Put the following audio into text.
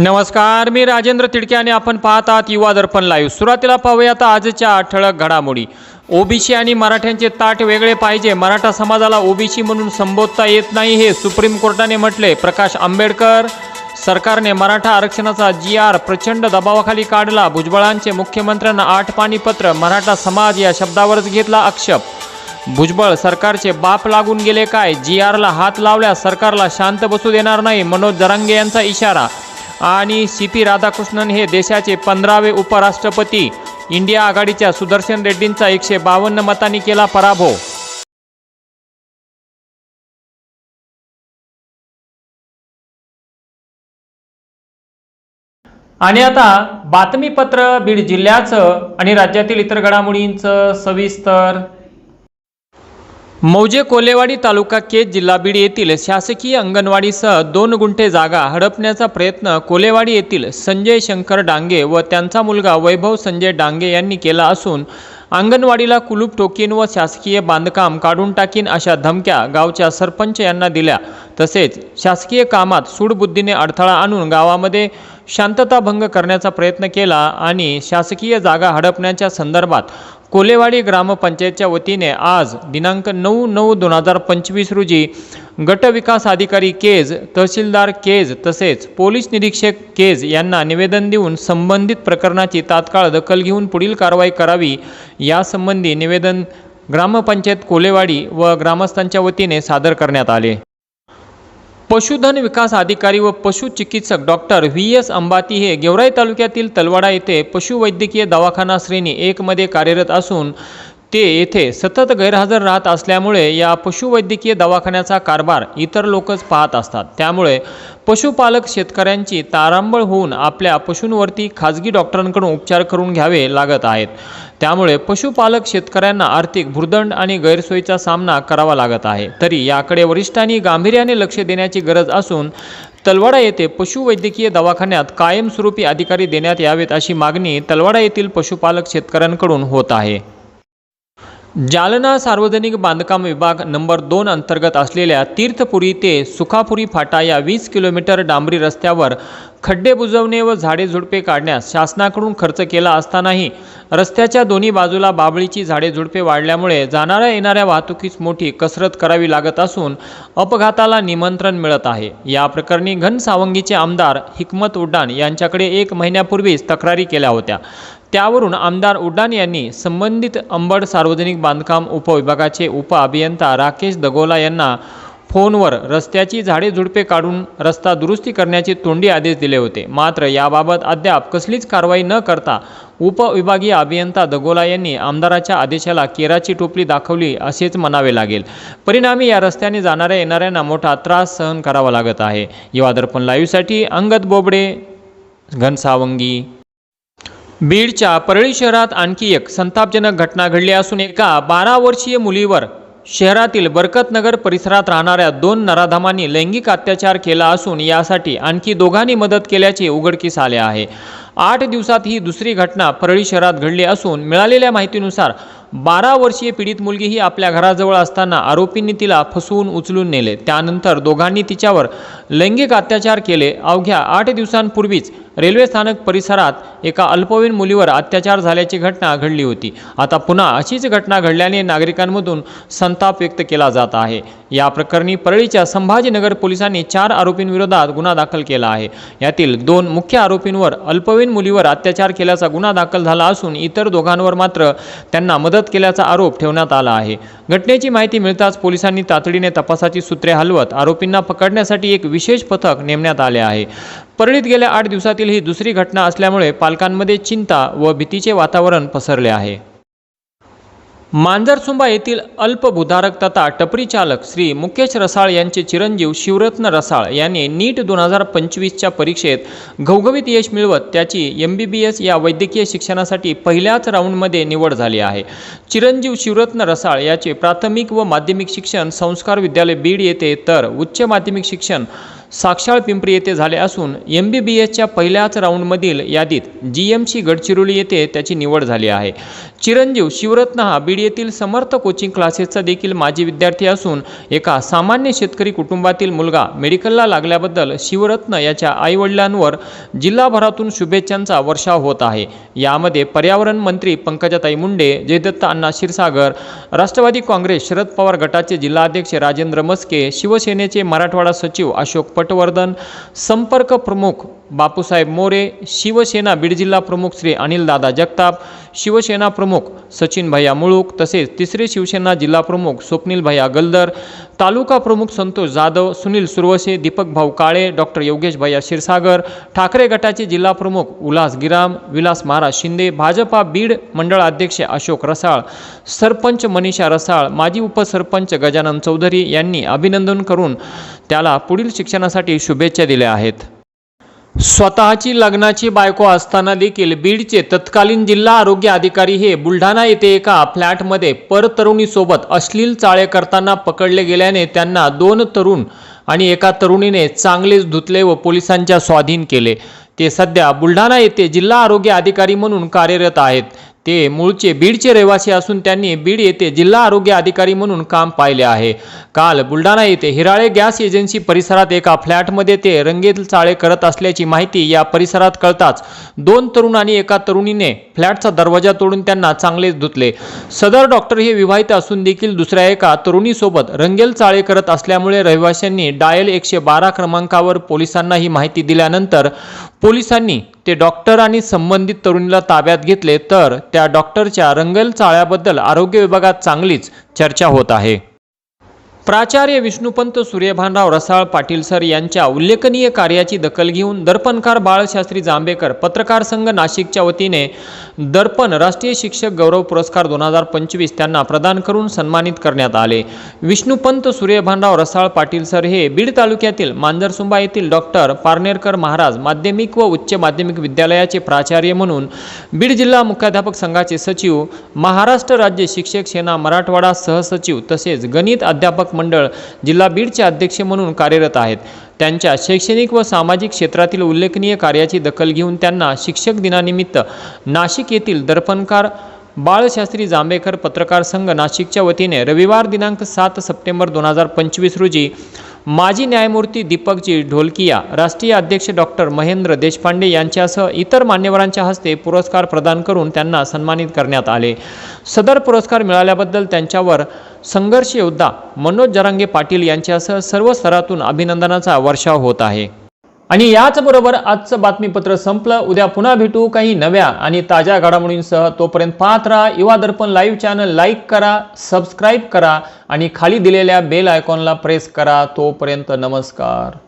नमस्कार मी राजेंद्र तिडके आणि आपण पाहत आहात युवा दर्पण लाईव्ह सुरुवातीला पाहूयात आजच्या ठळक घडामोडी. ओबीसी आणि मराठ्यांचे ताट वेगळे पाहिजे. मराठा समाजाला ओबीसी म्हणून संबोधता येत नाही हे सुप्रीम कोर्टाने म्हटले. प्रकाश आंबेडकर सरकारने मराठा आरक्षणाचा जी आर प्रचंड दबावाखाली काढला. भुजबळांचे मुख्यमंत्र्यांना आठ पाणीपत्र मराठा समाज या शब्दावरच घेतला आक्षेप. भुजबळ सरकारचे बाप लागून गेले काय? जी आरला हात लावल्यास सरकारला शांत बसू देणार नाही मनोज जरांगे यांचा इशारा. आणि सी पी राधाकृष्णन हे देशाचे पंधरावे उपराष्ट्रपती. इंडिया आघाडीच्या सुदर्शन रेड्डींचा एकशे बावन्न मतांनी केला पराभव. आणि आता बातमीपत्र बीड जिल्ह्याचं आणि राज्यातील इतर घडामोडींचं सविस्तर मौजे कोलेवाडी तालुका केज जिल्हा बीड येथील शासकीय अंगणवाडीसह दोन गुंठे जागा हडपण्याचा प्रयत्न कोलेवाडी येथील संजय शंकर डांगे व त्यांचा मुलगा वैभव संजय डांगे यांनी केला असून अंगणवाडीला कुलूप टोकीन व शासकीय बांधकाम काढून टाकीन अशा धमक्या गावच्या सरपंच यांना दिल्या. तसेच शासकीय कामात सूडबुद्धीने अडथळा आणून गावामध्ये शांतताभंग करण्याचा प्रयत्न केला आणि शासकीय जागा हडपण्याच्या संदर्भात कोलेवाडी ग्रामपंचायतच्या वतीने आज दिनांक नऊ नऊ दोन हजार पंचवीस रोजी गटविकास अधिकारी केज तहसीलदार केज तसेच पोलीस निरीक्षक केज यांना निवेदन देऊन संबंधित प्रकरणाची तात्काळ दखल घेऊन पुढील कारवाई करावी. यासंबंधी निवेदन ग्रामपंचायत कोलेवाडी व ग्रामस्थांच्या वतीने सादर करण्यात आले. पशुधन विकास अधिकारी व पशुचिकित्सक डॉक्टर व्ही एस अंबाती हे गेवराई तालुक्यातील तलवाडा येथे पशुवैद्यकीय दवाखाना श्रेणी एकमध्ये कार्यरत असून ते येथे सतत गैरहजर राहत असल्यामुळे या पशुवैद्यकीय दवाखान्याचा कारभार इतर लोकच पाहत असतात. त्यामुळे पशुपालक शेतकऱ्यांची तारांबळ होऊन आपल्या पशूंवरती खाजगी डॉक्टरांकडून उपचार करून घ्यावे लागत आहेत. त्यामुळे पशुपालक शेतकऱ्यांना आर्थिक भुर्दंड आणि गैरसोयीचा सामना करावा लागत आहे. तरी याकडे वरिष्ठांनी गांभीर्याने लक्ष देण्याची गरज असून तलवाडा येथे पशुवैद्यकीय दवाखान्यात कायमस्वरूपी अधिकारी देण्यात यावेत अशी मागणी तलवाडा येथील पशुपालक शेतकऱ्यांकडून होत आहे. जालना सार्वजनिक बांधकाम विभाग नंबर दोन अंतर्गत असलेल्या तीर्थपुरी ते सुखापुरी फाटा या वीस किलोमीटर डांबरी रस्त्यावर खड्डे बुजवणे व झाडे झुडपे काढण्यास शासनाकडून खर्च केला असतानाही रस्त्याच्या दोन्ही बाजूला बाबळीची झाडे झुडपे वाढल्यामुळे जाणाऱ्या येणाऱ्या वाहतुकीस मोठी कसरत करावी लागत असून अपघाताला निमंत्रण मिळत आहे. या प्रकरणी घनसावंगीचे आमदार हिकमत उड्डाण यांच्याकडे एक महिन्यापूर्वीच तक्रारी केल्या होत्या. त्यावरून आमदार उड्डाण यांनी संबंधित अंबड सार्वजनिक बांधकाम उपविभागाचे उपअभियंता राकेश दगोला यांना फोनवर रस्त्याची झाडे झुडपे काढून रस्ता दुरुस्ती करण्याचे तोंडी आदेश दिले होते. मात्र याबाबत अद्याप कसलीच कारवाई न करता उपविभागीय अभियंता दगोला यांनी आमदाराच्या आदेशाला केराची टोपली दाखवली असेच म्हणावे लागेल. परिणामी या रस्त्याने जाणाऱ्या येणाऱ्यांना मोठा त्रास सहन करावा लागत आहे. युवा दर्पण लाईव्हसाठी अंगद बोबडे घनसावंगी. बीडच्या परळी शहरात आणखी एक संतापजनक घटना घडली असून एका बारा वर्षीय मुलीवर शहरातील बरकतनगर परिसरात राहणाऱ्या दोन नराधामांनी लैंगिक अत्याचार केला असून यासाठी आणखी दोघांनी मदत केल्याचे उघडकीस आले आहे. आठ दिवसात ही दुसरी घटना परळी शहरात घडली असून मिळालेल्या माहितीनुसार बारा वर्षीय पीडित मुलगी ही आपल्या घराजवळ असताना आरोपींनी तिला फसवून उचलून नेले. त्यानंतर दोघांनी तिच्यावर लैंगिक अत्याचार केले. अवघ्या आठ दिवसांपूर्वीच रेल्वे स्थानक परिसरात एका अल्पवयीन मुलीवर अत्याचार झाल्याची घटना घडली होती. आता पुन्हा अशीच घटना घडल्याने नागरिकांमधून संताप व्यक्त केला जात आहे. या प्रकरणी परळीच्या संभाजीनगर पोलिसांनी चार आरोपींविरोधात गुन्हा दाखल केला आहे. यातील दोन मुख्य आरोपींवर अल्पवयीन मुलीवर अत्याचार केल्याचा गुन्हा दाखल झाला असून इतर दोघांवर मात्र त्यांना मदत केल्याचा आरोप ठेवण्यात आला आहे. घटनेची माहिती मिळताच पोलिसांनी तातडीने तपासाची सूत्रे हलवत आरोपींना पकडण्यासाठी एक विशेष पथक नेमण्यात आले आहे. परळीत गेल्या आठ दिवसातील ही दुसरी घटना असल्यामुळे पालकांमध्ये चिंता व भीतीचे वातावरण पसरले आहे. मांजरसुंबा येथील अल्पभूधारक तथा टपरी चालक श्री मुकेश रसाळ यांचे चिरंजीव शिवरत्न रसाळ यांनी नीट दोन हजार पंचवीसच्या परीक्षेत घवघवीत यश मिळवत त्याची एम बी बी एस या वैद्यकीय शिक्षणासाठी पहिल्याच राऊंडमध्ये निवड झाली आहे. चिरंजीव शिवरत्न रसाळ याचे प्राथमिक व माध्यमिक शिक्षण संस्कार विद्यालय बीड येथे तर उच्च माध्यमिक शिक्षण साक्षाळ पिंपरी येथे झाले असून एम बी बी एसच्या पहिल्याच राऊंडमधील यादीत जी एम सी गडचिरोली येथे त्याची निवड झाली आहे. चिरंजीव शिवरत्न हा बीड येथील समर्थ कोचिंग क्लासेसचा देखील माजी विद्यार्थी असून एका सामान्य शेतकरी कुटुंबातील मुलगा मेडिकलला लागल्याबद्दल शिवरत्न याच्या आईवडिलांवर जिल्हाभरातून शुभेच्छांचा वर्षाव होत आहे. यामध्ये पर्यावरण मंत्री पंकजाताई मुंडे जयदत्त अण्णा क्षीरसागर राष्ट्रवादी काँग्रेस शरद पवार गटाचे जिल्हाध्यक्ष राजेंद्र मस्के शिवसेनेचे मराठवाडा सचिव अशोक पटवर्धन संपर्क प्रमुख बापूसाहेब मोरे शिवसेना बीड जिल्हा प्रमुख श्री अनिलदादा जगताप शिवसेना प्रमुख सचिन भैया मुळूक तसेच तिसरे शिवसेना जिल्हा प्रमुख स्वप्नील भैया गल्दर तालुका प्रमुख संतोष जाधव सुनील सुरवसे दीपक भाऊ काळे डॉक्टर योगेश भैया क्षीरसागर ठाकरे गटाचे जिल्हा प्रमुख उल्हास गिराम विलास महाराज शिंदे भाजपा बीड मंडळ अध्यक्ष अशोक रसाळ सरपंच मनीषा रसाळ माजी उपसरपंच गजानन चौधरी यांनी अभिनंदन करून त्याला पुढील शिक्षणासाठी शुभेच्छा दिल्या आहेत. स्वतःची लग्नाची बायको असताना देखील बीडचे तत्कालीन जिल्हा आरोग्य अधिकारी हे बुलढाणा येथे एका फ्लॅटमध्ये परतरुणीसोबत अश्लील चाळे करताना पकडले गेल्याने त्यांना दोन तरुण आणि एका तरुणीने चांगलेच धुतले व पोलिसांच्या स्वाधीन केले. ते सध्या बुलढाणा येथे जिल्हा आरोग्य अधिकारी म्हणून कार्यरत आहेत. ते मूळचे बीडचे रहिवासी असून त्यांनी बीड येथे जिल्हा आरोग्य अधिकारी म्हणून काम पाहिले आहे. काल बुलढाणा येथे हिराळे गॅस एजन्सी परिसरात एका फ्लॅटमध्ये ते रंगेत चाळे करत असल्याची माहिती या परिसरात कळताच दोन तरुण आणि एका तरुणीने फ्लॅटचा दरवाजा तोडून त्यांना चांगलेच धुतले. सदर डॉक्टर हे विवाहित असून देखील दुसऱ्या एका तरुणीसोबत रंगेल चाळे करत असल्यामुळे रहिवाशांनी डायल एकशे बारा क्रमांकावर पोलिसांना ही माहिती दिल्यानंतर पोलिसांनी ते डॉक्टर आणि संबंधित तरुणीला ताब्यात घेतले तर त्या डॉक्टरच्या रंगल चाळ्याबद्दल आरोग्य विभागात चांगलीच चर्चा होत आहे. प्राचार्य विष्णुपंत सूर्यभानराव रसाळ पाटील सर यांच्या उल्लेखनीय कार्याची दखल घेऊन दर्पणकार बाळशास्त्री जांभेकर पत्रकार संघ नाशिकच्या वतीने दर्पण राष्ट्रीय शिक्षक गौरव पुरस्कार दोन हजार पंचवीस त्यांना प्रदान करून सन्मानित करण्यात आले. विष्णुपंत सूर्यभानराव रसाळ पाटील सर हे बीड तालुक्यातील मांजरसुंबा येथील डॉक्टर पारनेरकर महाराज माध्यमिक व उच्च माध्यमिक विद्यालयाचे प्राचार्य म्हणून बीड जिल्हा मुख्याध्यापक संघाचे सचिव महाराष्ट्र राज्य शिक्षक सेना मराठवाडा सहसचिव तसेच गणित अध्यापक मंडळ जिल्हा बीडचे अध्यक्ष म्हणून कार्यरत आहेत. त्यांच्या शैक्षणिक व सामाजिक क्षेत्रातील उल्लेखनीय कार्याची दखल घेऊन त्यांना शिक्षक दिनानिमित्त नाशिक येथील दर्पणकार बाळशास्त्री जांभेकर पत्रकार संघ नाशिकच्या वतीने रविवार दिनांक सात सप्टेंबर दोन हजार पंचवीस रोजी माजी न्यायमूर्ती दीपकजी ढोलकिया राष्ट्रीय अध्यक्ष डॉक्टर महेंद्र देशपांडे यांच्यासह इतर मान्यवरांच्या हस्ते पुरस्कार प्रदान करून त्यांना सन्मानित करण्यात आले. सदर पुरस्कार मिळाल्याबद्दल त्यांच्यावर संघर्ष योद्धा मनोज जरांगे पाटील यांच्यासह सर्व स्तरातून अभिनंदनाचा वर्षाव होत आहे. आणि याचबरोबर आजचं बातमीपत्र संपलं. उद्या पुन्हा भेटू काही नव्या आणि ताज्या घडामोडींसह. तोपर्यंत पाहत राहा Yuva Darpan live channel. Like करा सबस्क्राईब करा आणि खाली दिलेल्या बेल आयकॉनला प्रेस करा. तोपर्यंत नमस्कार.